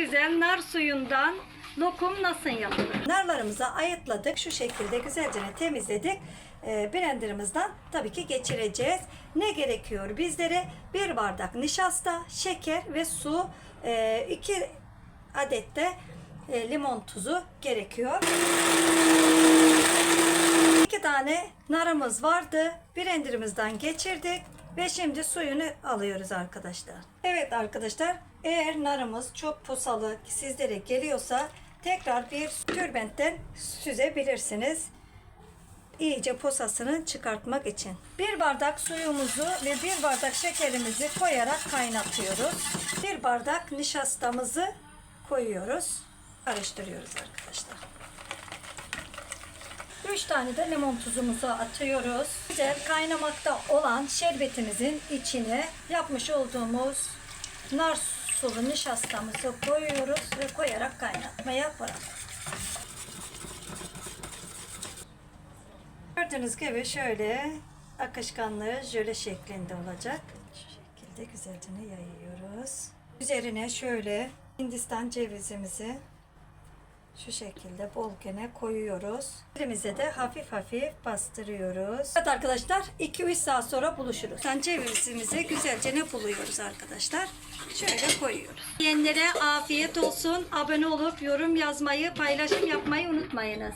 güzel nar suyundan lokum nasıl yapılır? Narlarımızı ayıtladık. Şu şekilde güzelce temizledik. Ee, blenderımızdan tabii ki geçireceğiz. Ne gerekiyor bizlere? Bir bardak nişasta, şeker ve su. Ee, iki adet de e, limon tuzu gerekiyor. İki tane narımız vardı. Blenderımızdan geçirdik ve şimdi suyunu alıyoruz arkadaşlar. Evet arkadaşlar eğer narımız çok pusalı sizlere geliyorsa tekrar bir tülbentten süzebilirsiniz. İyice posasını çıkartmak için. Bir bardak suyumuzu ve bir bardak şekerimizi koyarak kaynatıyoruz. Bir bardak nişastamızı koyuyoruz. Karıştırıyoruz arkadaşlar. 3 tane de limon tuzumuzu atıyoruz. Güzel kaynamakta olan şerbetimizin içine yapmış olduğumuz nar sulu nişastamızı koyuyoruz ve koyarak kaynatmaya bırakıyoruz. Gördüğünüz gibi şöyle akışkanlığı jöle şeklinde olacak. Şu şekilde güzelce yayıyoruz. Üzerine şöyle Hindistan cevizimizi şu şekilde bol gene koyuyoruz. Elimize de hafif hafif bastırıyoruz. Evet arkadaşlar 2-3 saat sonra buluşuruz. Sen cevizimizi güzelce ne buluyoruz arkadaşlar. Şöyle koyuyoruz. Yiyenlere afiyet olsun. Abone olup yorum yazmayı, paylaşım yapmayı unutmayınız.